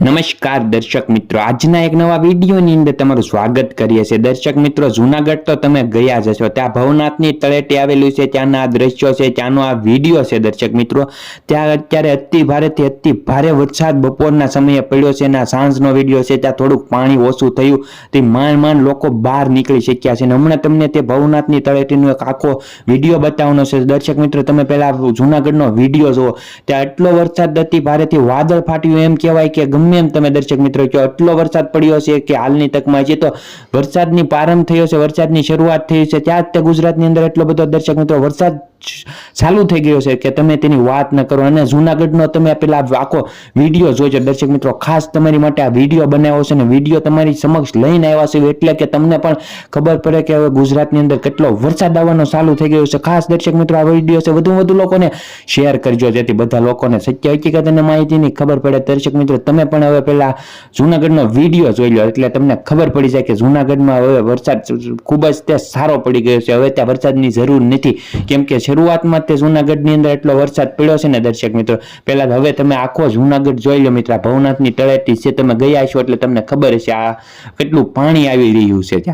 નમસ્કાર દર્શક મિત્રો. આજના એક નવા વિડીયોની અંદર તમારું સ્વાગત કરીએ છીએ. દર્શક મિત્રો, જુનાગઢ તો તમે ગયા જ હશો. ત્યાં ભવનાથની તળેટી આવેલું છે. ત્યાંના દ્રશ્યો છે, ત્યાંનો આ વીડિયો છે દર્શક મિત્રો. ત્યાં અત્યારે અતિ ભારેથી અતિ ભારે વરસાદ બપોરના સમયે પડ્યો છે અને સાંજનો વીડિયો છે, ત્યાં થોડુંક પાણી ઓછું થયું. તે માંડ માંડ લોકો બહાર નીકળી શક્યા છે. અને હમણાં તમને તે ભવનાથની તળેટીનો એક આખો વીડિયો બતાવવાનો છે. દર્શક મિત્રો, તમે પહેલાં જુનાગઢનો વીડિયો જુઓ. ત્યાં એટલો વરસાદ અતિ ભારેથી વાદળ ફાટ્યું. એમ કહેવાય કે ગમે એમ તમે દર્શક મિત્રો કહો, એટલો વરસાદ પડ્યો છે કે હાલની તકમાં છે તો વરસાદની પ્રારંભ થયો છે વરસાદની શરૂઆત થઈ છે ત્યાં જ તે ગુજરાતની અંદર એટલો બધો દર્શક મિત્રો વરસાદ ચાલુ થઈ ગયો છે કે તમે તેની વાત ન કરો. અને જુનાગઢનો તમે પેલા આખો વીડિયો જોજો દર્શક મિત્રો, ખાસ તમારી માટે આ વીડિયો બનાવ્યો છે અને વીડિયો તમારી સમક્ષ લઈને આવ્યા છે એટલે કે તમને પણ ખબર પડે કે હવે ગુજરાતની અંદર કેટલો વરસાદ આવવાનો ચાલુ થઈ ગયો છે. ખાસ દર્શક મિત્રો, આ વીડિયો છે. વધુ વધુ લોકોને શેર કરજો, જેથી બધા લોકોને સત્ય, હકીકત અને માહિતીની ખબર પડે. દર્શક મિત્રો, તમે પણ હવે પેલા જુનાગઢનો વીડિયો જોઈ લો એટલે તમને ખબર પડી જાય કે જુનાગઢમાં હવે વરસાદ ખૂબ જ તે સારો પડી ગયો છે. હવે ત્યાં વરસાદની જરૂર નથી. કેમ કે શરૂઆતમાં તે જૂનાગઢની અંદર એટલો વરસાદ પડ્યો છે ને દર્શક મિત્રો. પહેલાં હવે તમે આખો જુનાગઢ જોઈ લો મિત્ર. ભવનાથની તળેટી છે, તમે ગયા છો એટલે તમને ખબર છે આ કેટલું પાણી આવી રહ્યું છે.